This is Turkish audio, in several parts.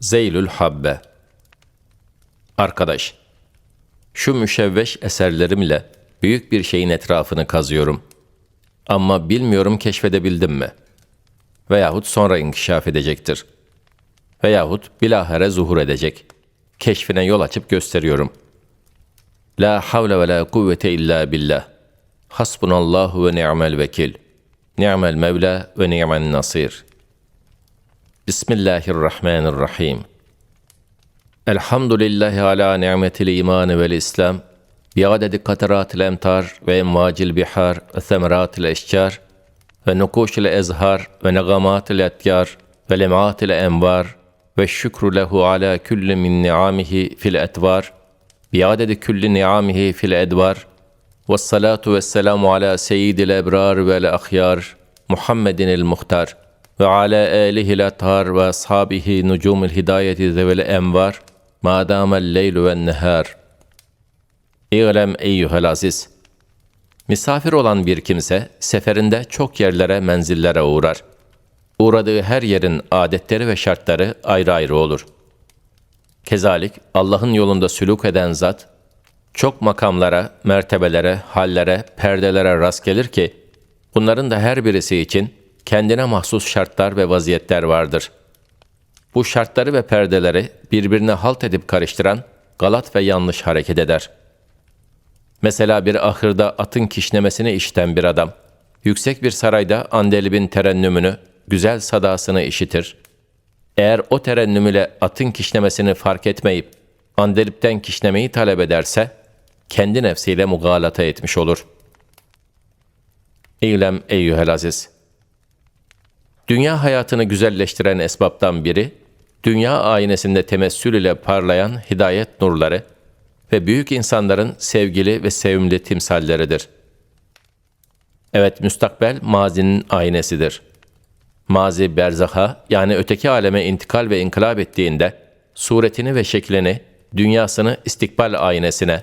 Zeylül Habbe Arkadaş, şu müşevveş eserlerimle büyük bir şeyin etrafını kazıyorum. Ama bilmiyorum keşfedebildim mi? Veyahut sonra inkişaf edecektir. Veyahut bilahare zuhur edecek. Keşfine yol açıp gösteriyorum. La havle ve la kuvvete illa billah. Hasbunallahu ve ni'mel vekil. Ni'mel mevla ve ni'mel nasir. Bismillahirrahmanirrahim. Elhamdülillahi ala ni'metil iman vel islam. بعدد قطرات الأمطار وأمواج البحار وثمرات الأشجار ونقوش الأزهار ونغمات الأطيار ولمعات الأنوار والشكر له على كل من نعامه في الأتوار بعدد كل نعامه في الأدوار والصلاة والسلام على سيد الأبرار والأخيار محمد المختار ve ala alihil athar ve ashabihi nucumul hidayeti zevel envar ma damel leylu ve nehar. İğlem eyyuhel aziz. Misafir olan bir kimse seferinde çok yerlere, menzillere uğrar. Uğradığı her yerin adetleri ve şartları ayrı ayrı olur. Kezalik Allah'ın yolunda süluk eden zat çok makamlara, mertebelere, hallere, perdelere rast gelir ki bunların da her birisi için kendine mahsus şartlar ve vaziyetler vardır. Bu şartları ve perdeleri birbirine halt edip karıştıran galat ve yanlış hareket eder.'' Mesela bir ahırda atın kişnemesini işiten bir adam, yüksek bir sarayda andelibin terennümünü, güzel sadasını işitir. Eğer o terennüm ile atın kişnemesini fark etmeyip, andelipten kişnemeyi talep ederse, kendi nefsiyle mugalata etmiş olur. İ'lem eyyühel aziz. Dünya hayatını güzelleştiren esbaptan biri, dünya aynesinde temessül ile parlayan hidayet nurları, ve büyük insanların sevgili ve sevimli timsalleridir. Evet, müstakbel mazinin aynesidir. Mazi berzaha yani öteki aleme intikal ve inkılap ettiğinde suretini ve şeklini, dünyasını istikbal aynesine,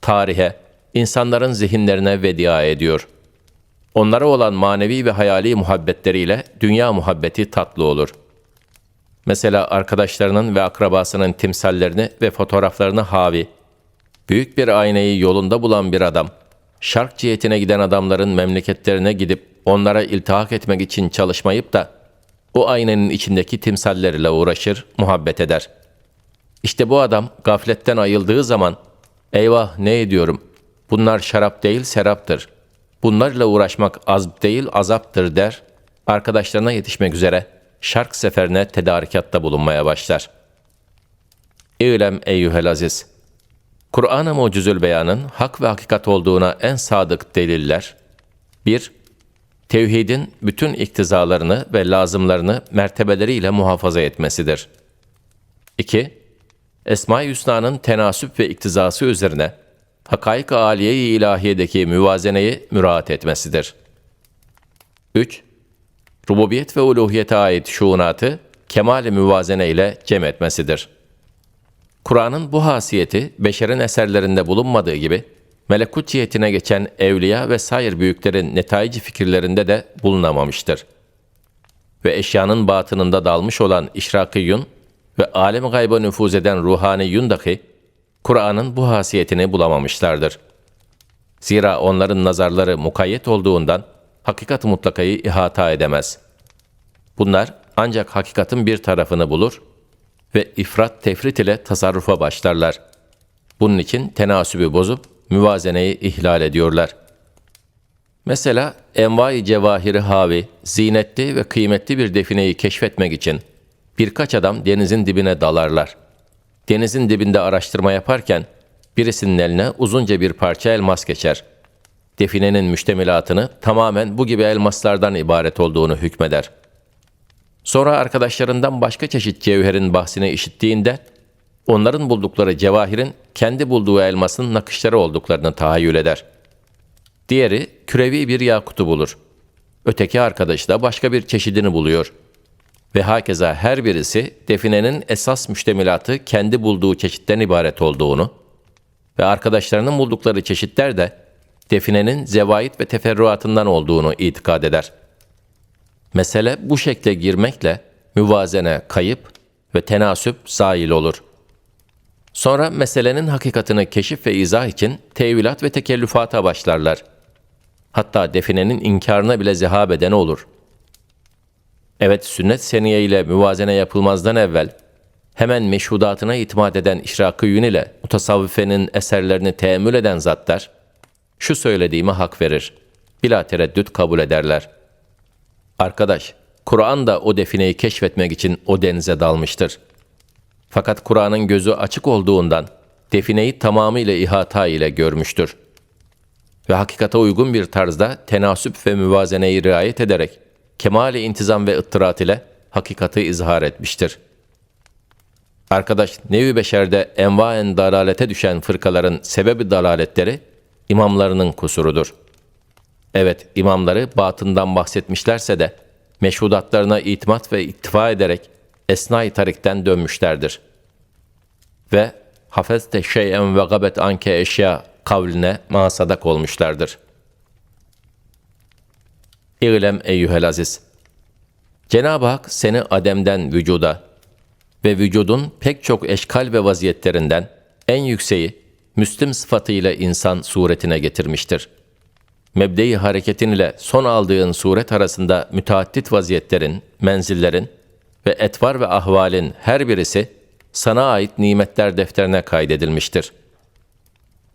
tarihe, insanların zihinlerine vedia ediyor. Onlara olan manevi ve hayali muhabbetleriyle dünya muhabbeti tatlı olur. Mesela arkadaşlarının ve akrabasının timsallerini ve fotoğraflarını havi, Büyük bir aynayı yolunda bulan bir adam, şark cihetine giden adamların memleketlerine gidip onlara iltihak etmek için çalışmayıp da o aynanın içindeki timsallerle uğraşır, muhabbet eder. İşte bu adam gafletten ayıldığı zaman, eyvah ne ediyorum, bunlar şarap değil seraptır. Bunlarla uğraşmak az değil azaptır der, arkadaşlarına yetişmek üzere şark seferine tedarikatta bulunmaya başlar. İ'lem eyyühel aziz.'' Kur'an-ı Mucizül Beyan'ın hak ve hakikat olduğuna en sadık deliller 1. Tevhidin bütün iktizalarını ve lazımlarını mertebeleriyle muhafaza etmesidir. 2. Esma-i Hüsna'nın tenasüp ve iktizası üzerine hakaik-ı âliye-i ilahiyedeki müvazeneyi müraat etmesidir. 3. Rububiyet ve uluhiyete ait şuunatı kemal-i müvazene ile cem etmesidir.'' Kur'an'ın bu hasiyeti beşerin eserlerinde bulunmadığı gibi melekut cihetine geçen evliya ve sair büyüklerin netaici fikirlerinde de bulunamamıştır. Ve eşyanın batınında dalmış olan işrakiyun ve alem gayba nüfuz eden ruhaniyun dahi Kur'an'ın bu hasiyetini bulamamışlardır. Zira onların nazarları mukayyet olduğundan hakikat mutlakayı ihata edemez. Bunlar ancak hakikatin bir tarafını bulur ve ifrat tefrit ile tasarrufa başlarlar. Bunun için tenasübü bozup müvazeneyi ihlal ediyorlar. Mesela envai cevahiri havi, zinetli ve kıymetli bir defineyi keşfetmek için birkaç adam denizin dibine dalarlar. Denizin dibinde araştırma yaparken birisinin eline uzunca bir parça elmas geçer. Definenin müştemilatını tamamen bu gibi elmaslardan ibaret olduğunu hükmeder.'' Sonra arkadaşlarından başka çeşit cevherin bahsini işittiğinde, onların buldukları cevahirin kendi bulduğu elmasın nakışları olduklarını tahayyül eder. Diğeri kürevi bir yakutu bulur. Öteki arkadaş da başka bir çeşidini buluyor. Ve hakeza her birisi definenin esas müştemilatı kendi bulduğu çeşitten ibaret olduğunu ve arkadaşlarının buldukları çeşitler de definenin zevait ve teferruatından olduğunu itikad eder.'' Mesele bu şekle girmekle müvazene kayıp ve tenasüp zail olur. Sonra meselenin hakikatını keşif ve izah için tevilat ve tekellüfata başlarlar. Hatta definenin inkarına bile zehab eden olur. Evet sünnet seniye ile müvazene yapılmazdan evvel hemen meşhudatına itimat eden işrakı yün ile mutasavvifenin eserlerini teemmül eden zatlar, şu söylediğime hak verir. Bila tereddüt kabul ederler. Arkadaş, Kur'an da o defineyi keşfetmek için o denize dalmıştır. Fakat Kur'an'ın gözü açık olduğundan defineyi tamamıyla ihata ile görmüştür. Ve hakikate uygun bir tarzda tenasüp ve müvazeneyi riayet ederek kemali intizam ve ıttırat ile hakikati izhar etmiştir.'' Arkadaş nevi beşerde envaen dalalete düşen fırkaların sebebi dalaletleri imamlarının kusurudur. Evet imamları batından bahsetmişlerse de meşhudatlarına itimat ve ittifa ederek esnai tarikten dönmüşlerdir. Ve hafezte şeyen ve gabet anke eşya kavline masadak olmuşlardır. İ'lem eyyühel aziz. Cenab-ı Hak seni Adem'den vücuda, ve vücudun pek çok eşkal ve vaziyetlerinden en yükseği Müslim sıfatıyla insan suretine getirmiştir. Mebde-i hareketin ile son aldığın suret arasında müteaddit vaziyetlerin, menzillerin ve etvar ve ahvalin her birisi sana ait nimetler defterine kaydedilmiştir.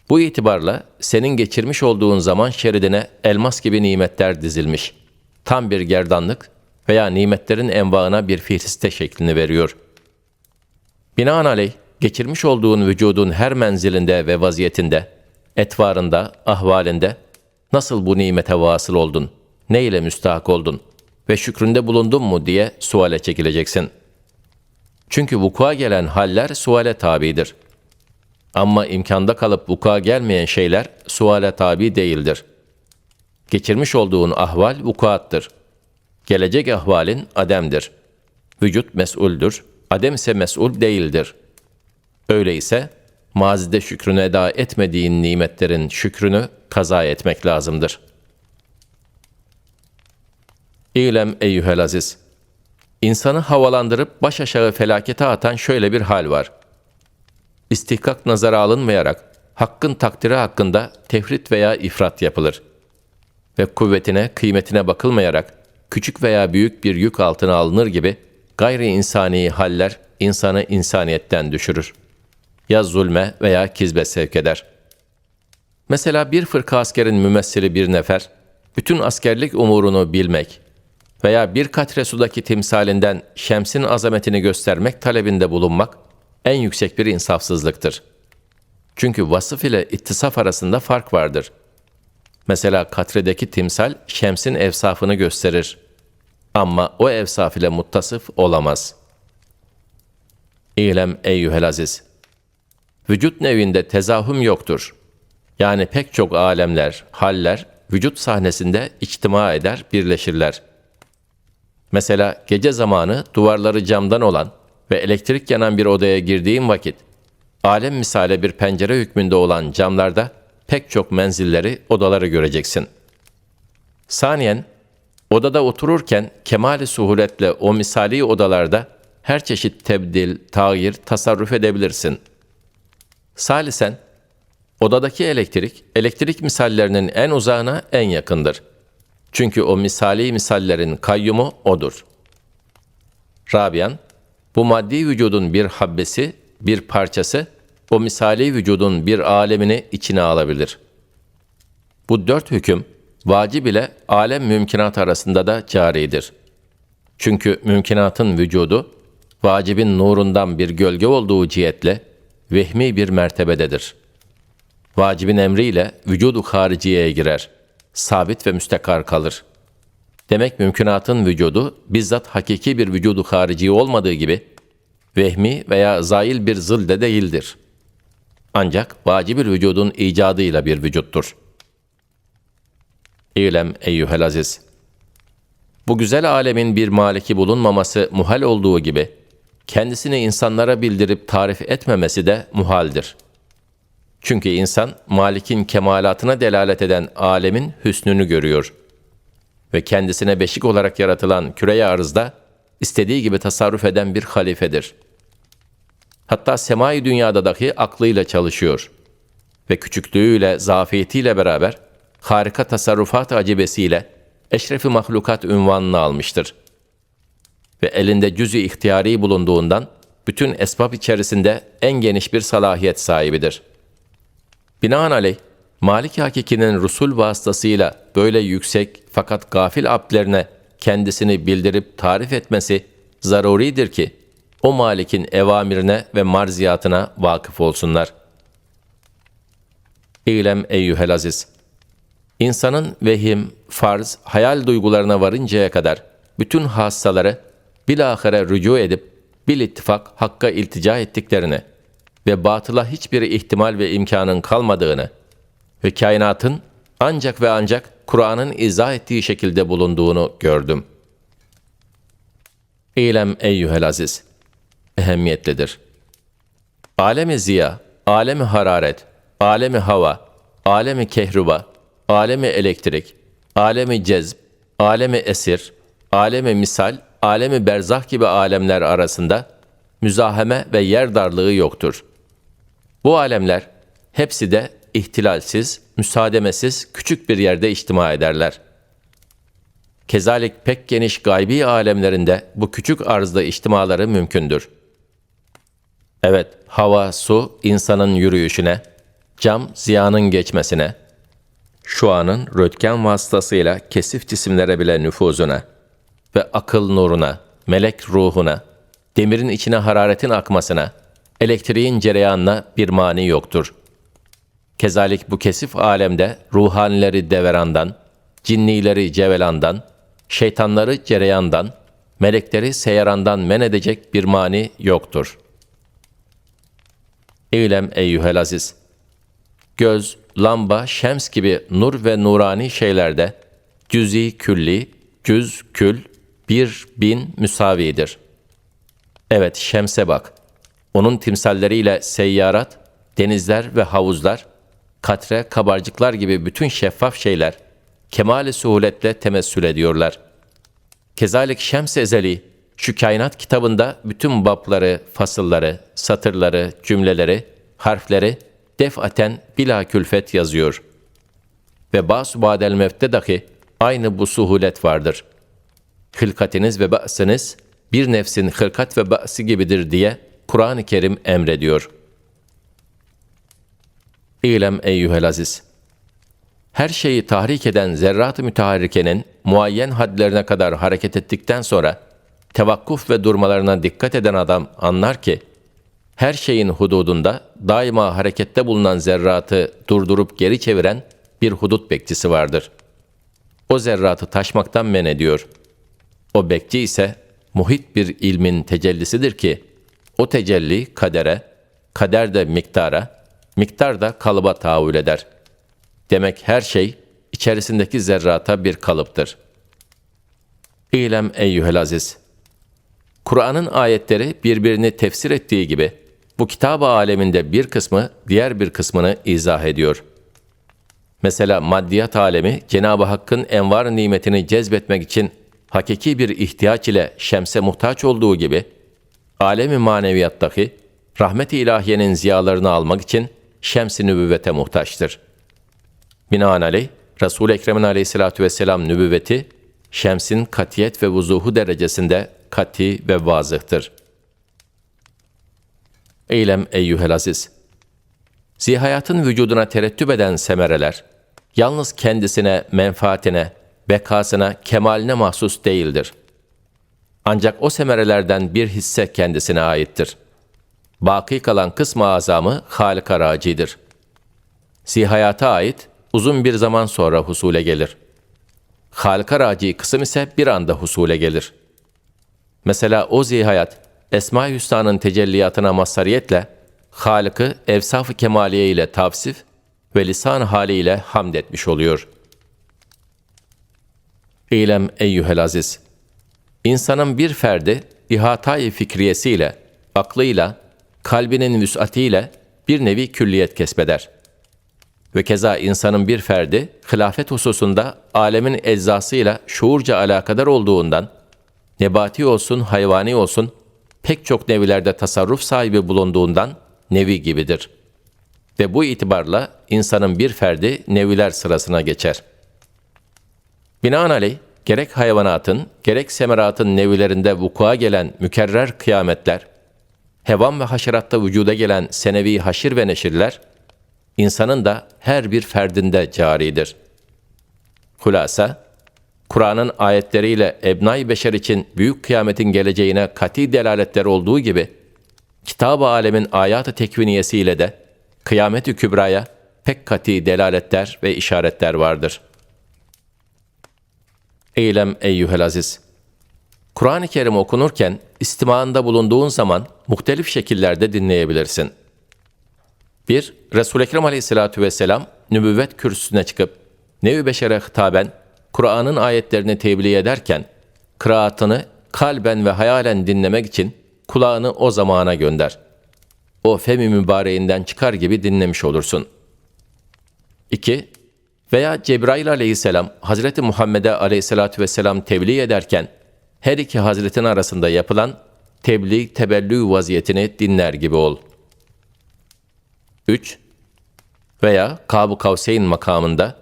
Bu itibarla senin geçirmiş olduğun zaman şeridine elmas gibi nimetler dizilmiş. Tam bir gerdanlık veya nimetlerin envaına bir fihriste şeklini veriyor.'' Binaenaleyh geçirmiş olduğun vücudun her menzilinde ve vaziyetinde, etvarında, ahvalinde nasıl bu nimete vasıl oldun, ne ile müstahak oldun ve şükründe bulundun mu diye suale çekileceksin. Çünkü vuku'a gelen haller suale tabidir. Ama imkanda kalıp vuku'a gelmeyen şeyler suale tabi değildir. Geçirmiş olduğun ahval vukuattır. Gelecek ahvalin ademdir. Vücut mes'uldür, Adem ise mesul değildir. Öyleyse mazide şükrünü eda etmediğin nimetlerin şükrünü kaza etmek lazımdır. İlem eyyühel aziz. İnsanı havalandırıp baş aşağı felakete atan şöyle bir hal var. İstihkak nazara alınmayarak hakkın takdiri hakkında tefrit veya ifrat yapılır. Ve kuvvetine, kıymetine bakılmayarak küçük veya büyük bir yük altına alınır gibi gayri insani haller insanı insaniyetten düşürür. Ya zulme veya kizbe sevk eder. Mesela bir fırka askerin mümessili bir nefer, bütün askerlik umurunu bilmek veya bir katre sudaki timsalinden şemsin azametini göstermek talebinde bulunmak en yüksek bir insafsızlıktır. Çünkü vasıf ile ittisaf arasında fark vardır. Mesela katredeki timsal şemsin evsafını gösterir. Ama o evsaf ile muttasıf olamaz. İlem eyyühel aziz. Vücut nevinde tezahüm yoktur. Yani pek çok alemler, haller vücut sahnesinde içtima eder, birleşirler. Mesela gece zamanı duvarları camdan olan ve elektrik yanan bir odaya girdiğim vakit, alem misale bir pencere hükmünde olan camlarda pek çok menzilleri, odaları göreceksin. Saniyen, Odada otururken kemali suhuletle o misali odalarda her çeşit tebdil, tağyir, tasarruf edebilirsin. Salisen, odadaki elektrik, elektrik misallerinin en uzağına en yakındır. Çünkü o misali misallerin kayyumu odur. Rabian, bu maddi vücudun bir habbesi, bir parçası, o misali vücudun bir alemini içine alabilir. Bu dört hüküm, vacib ile alem mümkinat arasında da caridir. Çünkü mümkinatın vücudu, vacibin nurundan bir gölge olduğu cihetle vehmi bir mertebededir. Vacibin emriyle vücudu hariciyeye girer, sabit ve müstekar kalır. Demek mümkinatın vücudu bizzat hakiki bir vücudu harici olmadığı gibi vehmi veya zail bir zılde değildir. Ancak vacibül vücudun icadıyla bir vücuttur.'' İlem eyyühel aziz. Bu güzel alemin bir maliki bulunmaması muhal olduğu gibi, kendisini insanlara bildirip tarif etmemesi de muhaldir. Çünkü insan, malikin kemalatına delalet eden alemin hüsnünü görüyor. Ve kendisine beşik olarak yaratılan küreye arzda, istediği gibi tasarruf eden bir halifedir. Hatta semai dünyada dahi aklıyla çalışıyor. Ve küçüklüğüyle, zafiyetiyle beraber harika tasarrufat acibesiyle eşrefi mahlukat ünvanını almıştır. Ve elinde cüz-i ihtiyari bulunduğundan bütün esbab içerisinde en geniş bir salahiyet sahibidir. Binaenaleyh, Malik Hakiki'nin Rusul vasıtasıyla böyle yüksek fakat gafil abdlerine kendisini bildirip tarif etmesi zaruridir ki, o Malik'in evamirine ve marziyatına vakıf olsunlar. İlem eyyühel aziz. İnsanın vehim, farz, hayal duygularına varıncaya kadar bütün hassaları bilahare rücu edip bil ittifak hakka iltica ettiklerini ve batıla hiçbir ihtimal ve imkanın kalmadığını ve kainatın ancak ve ancak Kur'an'ın izah ettiği şekilde bulunduğunu gördüm. İlem eyyühel aziz, ehemmiyetlidir. Alemi ziya, alemi hararet, alemi hava, alemi kehruba, alemi elektrik, alemi cezb, alemi esir, alemi misal, alemi berzah gibi alemler arasında müzaheme ve yer darlığı yoktur. Bu alemler hepsi de ihtilalsiz, müsaademesiz küçük bir yerde içtima ederler. Kezalik pek geniş gaybi alemlerinde bu küçük arzda içtimaları mümkündür. Evet, hava, su insanın yürüyüşüne, cam ziyanın geçmesine, şu anın röntgen vasıtasıyla kesif cisimlere bile nüfuzuna ve akıl nuruna, melek ruhuna, demirin içine hararetin akmasına, elektriğin cereyanına bir mani yoktur. Kezalik bu kesif alemde ruhanileri deverandan, cinnileri cevelandan, şeytanları cereyandan, melekleri seyarandan men edecek bir mani yoktur. İlem eyyühel aziz. Göz, lamba, şems gibi nur ve nurani şeylerde cüzi külli, cüz kül, bir bin müsavidir. Evet şemse bak. Onun timsalleriyle seyyarat, denizler ve havuzlar, katre, kabarcıklar gibi bütün şeffaf şeyler kemali suhuletle temessül ediyorlar. Kezalik Şems Ezeli şu kainat kitabında bütün babları, fasılları, satırları, cümleleri, harfleri defaten bila külfet yazıyor. Ve bazı badel mevtte dahi aynı bu suhulet vardır. Hılkatiniz ve ba'sınız bir nefsin hırkat ve ba'si gibidir diye Kur'an-ı Kerim emrediyor. İlem eyyühel aziz. Her şeyi tahrik eden zerrat-ı müteharrikenin muayyen hadlerine kadar hareket ettikten sonra tevakkuf ve durmalarına dikkat eden adam anlar ki her şeyin hududunda daima harekette bulunan zerratı durdurup geri çeviren bir hudut bekçisi vardır. O zerratı taşmaktan men ediyor. O bekçi ise muhit bir ilmin tecellisidir ki o tecelli kadere, kader de miktara, miktar da kalıba tahammül eder. Demek her şey içerisindeki zerrata bir kalıptır. İlem eyyühel aziz. Kur'an'ın ayetleri birbirini tefsir ettiği gibi bu kitap aleminde bir kısmı diğer bir kısmını izah ediyor. Mesela maddiyat alemi Cenab-ı Hakk'ın envar nimetini cezbetmek için hakiki bir ihtiyaç ile şemse muhtaç olduğu gibi alemi maneviyattaki rahmet-i ilahiyenin ziyalarını almak için şems-i nübüvvete muhtaçtır. Binaenaleyh Resul-i Ekrem'in aleyhissalatü vesselam nübüvveti şemsin katiyet ve vuzuhu derecesinde kati ve vazıhtır. Eylem eyyühel aziz. Zihayatın vücuduna terettüp eden semereler, yalnız kendisine, menfaatine, bekasına, kemaline mahsus değildir. Ancak o semerelerden bir hisse kendisine aittir. Baki kalan kısmı azamı Halik-a racidir. Zihayata ait uzun bir zaman sonra husule gelir. Halka raci kısım ise bir anda husule gelir. Mesela o zihayat, Esma-i Hüsna'nın tecelliyatına mazhariyetle, Halık'ı evsaf-ı kemaliye ile tavsif ve lisan haliyle hamd etmiş oluyor. İlem eyyühel aziz, insanın bir ferdi ihatayı fikriyesiyle, aklıyla, kalbinin vüsatiyle bir nevi külliyet kesbeder.'' Ve keza insanın bir ferdi, hilafet hususunda alemin eczasıyla şuurca alakadar olduğundan, nebati olsun, hayvani olsun, pek çok nevilerde tasarruf sahibi bulunduğundan nevi gibidir. Ve bu itibarla insanın bir ferdi neviler sırasına geçer. Binaenaleyh gerek hayvanatın gerek semeratın nevilerinde vukua gelen mükerrer kıyametler, hevan ve haşeratta vücuda gelen senevi haşir ve neşirler, insanın da her bir ferdinde caridir. Hulasa, Kur'an'ın ayetleriyle ebnai beşer için büyük kıyametin geleceğine kati delaletler olduğu gibi, kitab-ı alemin ayat-ı tekviniyesiyle de kıyamet-i kübraya pek kati delaletler ve işaretler vardır. Eylem eyyühel aziz! Kur'an-ı Kerim okunurken istimağında bulunduğun zaman muhtelif şekillerde dinleyebilirsin. 1. Resul-i Ekrem aleyhissalatu vesselam nübüvvet kürsüsüne çıkıp nevi beşere hitaben Kur'an'ın ayetlerini tebliğ ederken kıraatını kalben ve hayalen dinlemek için kulağını o zamana gönder. O femi mübareğinden çıkar gibi dinlemiş olursun. 2. Veya Cebrail aleyhisselam Hazreti Muhammed'e aleyhissalatü vesselam tebliğ ederken her iki hazretin arasında yapılan tebliğ tebellü vaziyetini dinler gibi ol. 3. Veya Kab-ı Kavseyn makamında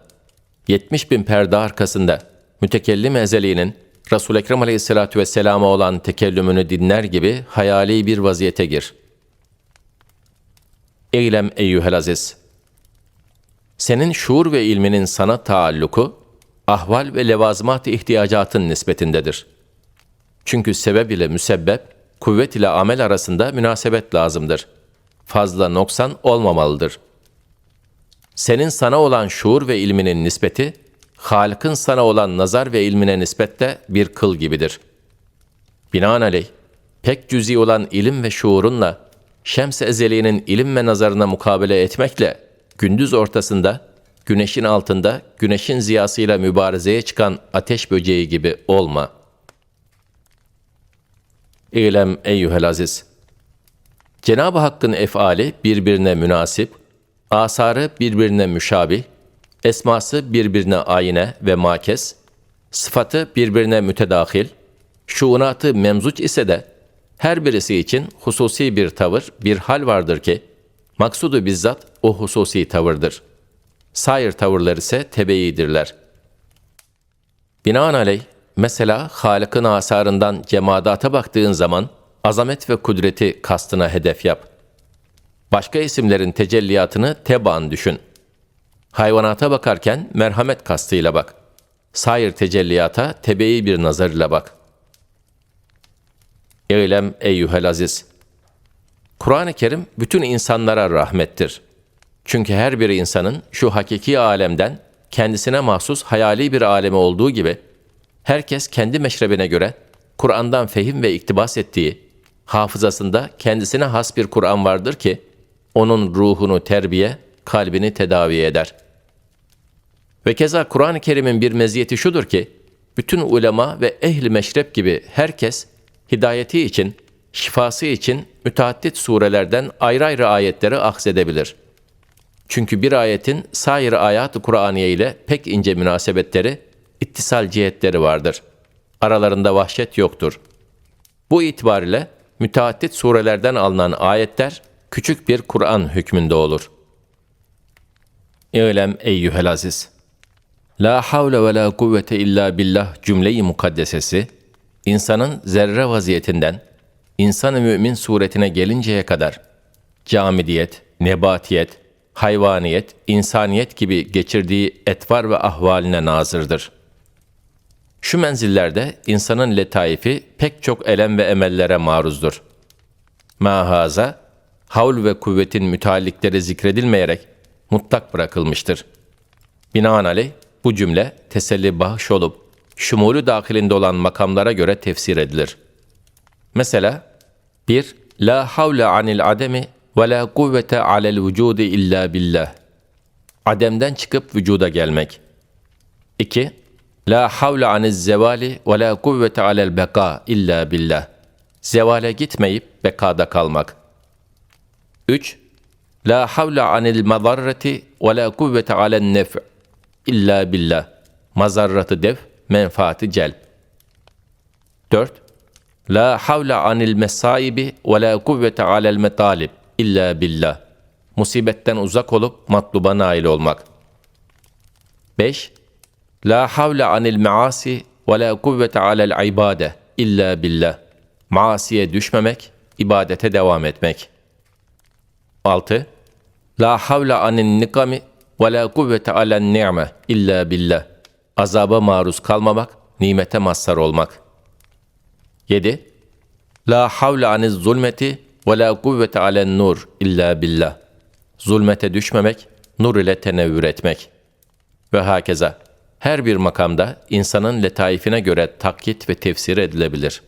70 bin perde arkasında mütekellim ezeliğinin Resul-i Ekrem aleyhissalatü vesselama olan tekellümünü dinler gibi hayali bir vaziyete gir. Eylem eyyühel aziz! Senin şuur ve ilminin sana taalluku, ahval ve levazımat-ı ihtiyacatın nispetindedir. Çünkü sebep ile müsebbep, kuvvet ile amel arasında münasebet lazımdır. Fazla noksan olmamalıdır. Senin sana olan şuur ve ilminin nispeti, Halık'ın sana olan nazar ve ilmine nispetle bir kıl gibidir. Binaenaleyh, pek cüzi olan ilim ve şuurunla, Şems-i Ezeli'nin ilim ve nazarına mukabele etmekle, gündüz ortasında, güneşin altında, güneşin ziyasıyla mübarezeye çıkan ateş böceği gibi olma. İlem eyyühel aziz! Cenab-ı Hakk'ın efali birbirine münasip, asarı birbirine müşabih, esması birbirine ayine ve makes, sıfatı birbirine mütedahil, şuunatı memzuç ise de her birisi için hususi bir tavır, bir hal vardır ki, maksudu bizzat o hususi tavırdır. Sair tavırlar ise tebeidirler. Binaenaleyh, mesela Halık'ın asarından cemadata baktığın zaman, azamet ve kudreti kastına hedef yap. Başka isimlerin tecelliyatını teban düşün. Hayvanata bakarken merhamet kastıyla bak. Sair tecelliyata tebeyi bir nazar ile bak. Eylem eyyühel aziz. Kur'an-ı Kerim bütün insanlara rahmettir. Çünkü her bir insanın şu hakiki alemden kendisine mahsus hayali bir alemi olduğu gibi herkes kendi meşrebine göre Kur'an'dan fehim ve iktibas ettiği, hafızasında kendisine has bir Kur'an vardır ki onun ruhunu terbiye, kalbini tedavi eder. Ve keza Kur'an-ı Kerim'in bir meziyeti şudur ki, bütün ulema ve ehli meşrep gibi herkes hidayeti için, şifası için müteaddit surelerden ayrı ayrı ayetleri aksedebilir. Çünkü bir ayetin sair ayat-ı Kur'aniye ile pek ince münasebetleri, ittisal cihetleri vardır. Aralarında vahşet yoktur. Bu itibar müteaddit surelerden alınan ayetler küçük bir Kur'an hükmünde olur. İ'lem eyyühel aziz. La havle ve la kuvvete illa billah cümleyi mukaddesesi, insanın zerre vaziyetinden, insan-ı mümin suretine gelinceye kadar, camidiyet, nebatiyet, hayvaniyet, insaniyet gibi geçirdiği etvar ve ahvaline nazırdır. Şu menzillerde insanın letaifi pek çok elem ve emellere maruzdur. Mahaza, havl ve kuvvetin müteallikleri zikredilmeyerek mutlak bırakılmıştır. Binaenaleyh bu cümle teselli bahş olup şumulü dahilinde olan makamlara göre tefsir edilir. Mesela 1. La havle anil ademi ve la kuvvete alel vücudi illa billah. Ademden çıkıp vücuda gelmek. 2. La havle aniz zevali ve la kuvvete alel beka illa billah. Zevale gitmeyip bekada kalmak. 3. La havle anil mazarreti ve la kuvvete alen nef' illa billah. Mazarratı def, menfaati celb. 4. La havle anil mesaibi ve la kuvvete alel metalib illa billah. Musibetten uzak olup matluba nail olmak. 5. La havle anil maasi ve la kuvvete alel ibade illa billah. Maasiye düşmemek, ibadete devam etmek. 6. La havle anin nikami ve la kuvvete alen ni'me illa billah. Azaba maruz kalmamak, nimete mazhar olmak. 7. La havle aniz zulmeti ve la kuvvete alen nur illa billah. Zulmete düşmemek, nur ile tenevvür etmek. Ve hakeza. Her bir makamda insanın letaifine göre takkit ve tefsir edilebilir.